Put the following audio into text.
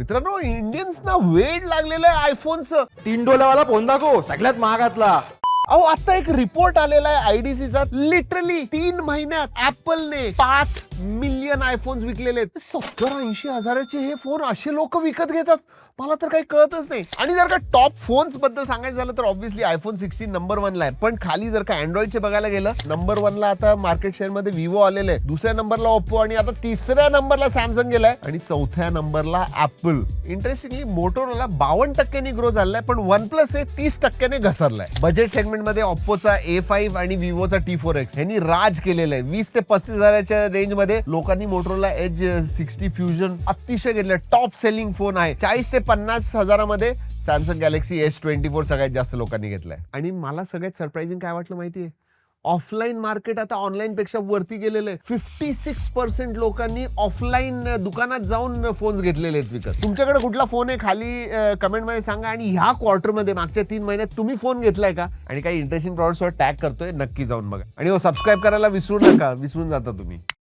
मित्रांनो इंडियन्सना वेळ लागलेलं आहे आयफोनचं तीन डोल्यावाला फोन दाखव सगळ्यात महागातला. अहो आता एक रिपोर्ट आलेला आहे आयडीसीचा लिटरली तीन महिन्यात ऍपलने पाच मिलियन आयफोन विकलेले आहेत. सत्तर ऐंशी हजाराचे हे फोन असे लोक विकत घेतात. मला तर काही कळतच नाही. आणि जर का टॉप फोन्सबद्दल सांगायचं झालं तर ऑब्व्हियसली आयफोन सिक्स्टीन नंबर वनला आहे. पण खाली जर का अँड्रॉइडचे बघायला गेलं नंबर वनला आता मार्केट शेअरमध्ये विवो आलेले आहे दुसऱ्या नंबरला ओप्पो आणि आता तिसऱ्या नंबरला सॅमसंग गेलाय आणि चौथ्या नंबरला ऍपल इंटरेस्टिंगली मोटोरोला बावन्न टक्क्यांनी ग्रो झालाय पण वन प्लस हे तीस टक्क्याने घसरलाय. बजेट सेगमेंट मध्ये ऑप्पोचा ए फाईव्ह आणि विवोचा टी फोर एक्स यांनी राज केलेलं आहे. वीस ते पस्तीस हजाराच्या रेंजमध्ये लोकांनी मोटरोला एज सिक्स्टी फ्युजन अतिशय घेतलं. टॉप सेलिंग फोन आहे. चाळीस ते पन्नास हजारामध्ये Samsung Galaxy S twenty four सगळ्यात जास्त लोकांनी घेतलाय. आणि मला सगळ्यात सरप्राइझिंग काय वाटलं माहितीये? ऑफलाईन मार्केट आता ऑनलाईन पेक्षा वरती गेलेलं आहे. फिफ्टी सिक्स पर्सेंट लोकांनी ऑफलाईन दुकानात जाऊन फोन घेतलेले आहेत विकत. तुमच्याकडे कुठला फोन आहे खाली कमेंटमध्ये सांगा आणि ह्या क्वार्टरमध्ये मागच्या तीन महिन्यात तुम्ही फोन घेतलाय का? आणि काही इंटरेस्टिंग प्रॉडक्ट्सवर टॅग करतोय नक्की जाऊन बघा. आणि हो सबस्क्राईब करायला विसरू नका विसरून जाता तुम्ही.